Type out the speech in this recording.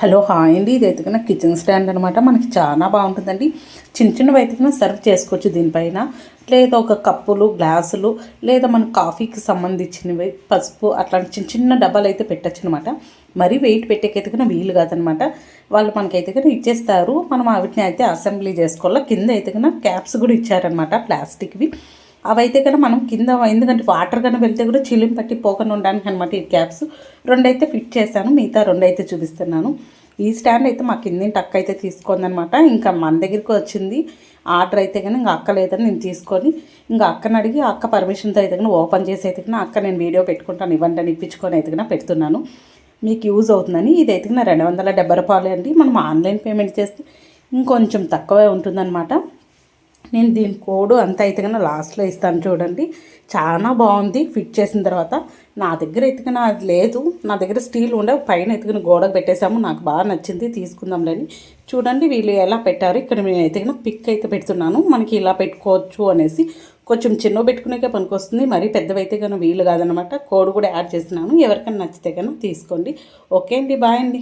Hello hi అండి. ఇది అయితే కిచెన్ స్టాండ్ అనమాట మనకి చాలా బాగుంటుందండి. చిన్న చిన్నవి ఎతికిన సర్వ్ చేసుకోవచ్చు దీనిపైన. లేదా ఒక కప్పులు గ్లాసులు లేదా మన కాఫీకి సంబంధించినవి పసుపు అట్లాంటి చిన్న చిన్న డబ్బాలు అయితే పెట్టచ్చు అనమాట మరీ వెయిట్ పెట్టేకైతే వీలు కాదనమాట వాళ్ళు మనకైతే కన్నా ఇచ్చేస్తారు. మనం వాటిని అయితే అసెంబ్లీ చేసుకోవాలి. కింద అయితే కన్నా క్యాప్స్ కూడా ఇచ్చారనమాట ప్లాస్టిక్వి. అవైతే కనుక మనం కింద ఎందుకంటే వాటర్ కన్నా వెళ్తే కూడా చిలిం పట్టి పోకుండా ఉండడానికి అనమాట ఈ క్యాప్స్. రెండైతే ఫిట్ చేశాను మిగతా రెండైతే చూపిస్తున్నాను. ఈ స్టాండ్ అయితే మా కింద అక్క అయితే తీసుకుందనమాట ఇంకా మన దగ్గరికి వచ్చింది. ఆర్డర్ అయితే కానీ ఇంకా అక్క లేదని నేను తీసుకొని ఇంకా అక్కని అడిగి అక్క పర్మిషన్తో అయితే కానీ ఓపెన్ చేసి అయితే కానీ అక్క నేను వీడియో పెట్టుకుంటాను ఇవ్వండి అని ఇప్పించుకొని అయితే కానీ పెడుతున్నాను. మీకు యూజ్ అవుతుందని ఇది అయితే రెండు వందల డెబ్బై రూపాయలు అండి. మనం ఆన్లైన్ పేమెంట్ చేస్తే ఇంకొంచెం తక్కువే ఉంటుందన్నమాట. నేను దీని కోడ్ అంత అయితే కన్నా లాస్ట్లో ఇస్తాను చూడండి. చాలా బాగుంది. ఫిట్ చేసిన తర్వాత నా దగ్గర ఎత్తుకున్న అది లేదు. నా దగ్గర స్టీల్ ఉండే పైన ఎత్తుకుని గోడకు పెట్టేశాము. నాకు బాగా నచ్చింది. తీసుకుందాంలేని చూడండి వీళ్ళు ఎలా పెట్టారు. ఇక్కడ నేను ఎత్తుకున్న పిక్ అయితే పెడుతున్నాను. మనకి ఇలా పెట్టుకోవచ్చు అనేసి కొంచెం చిన్న పెట్టుకునేకే పనికొస్తుంది మరీ పెద్దవైతే కన్నా వీలు కాదనమాట కోడ్ కూడా యాడ్ చేస్తున్నాను. ఎవరికైనా నచ్చితే కన్నా తీసుకోండి. ఓకే అండి. బాయ్ అండి.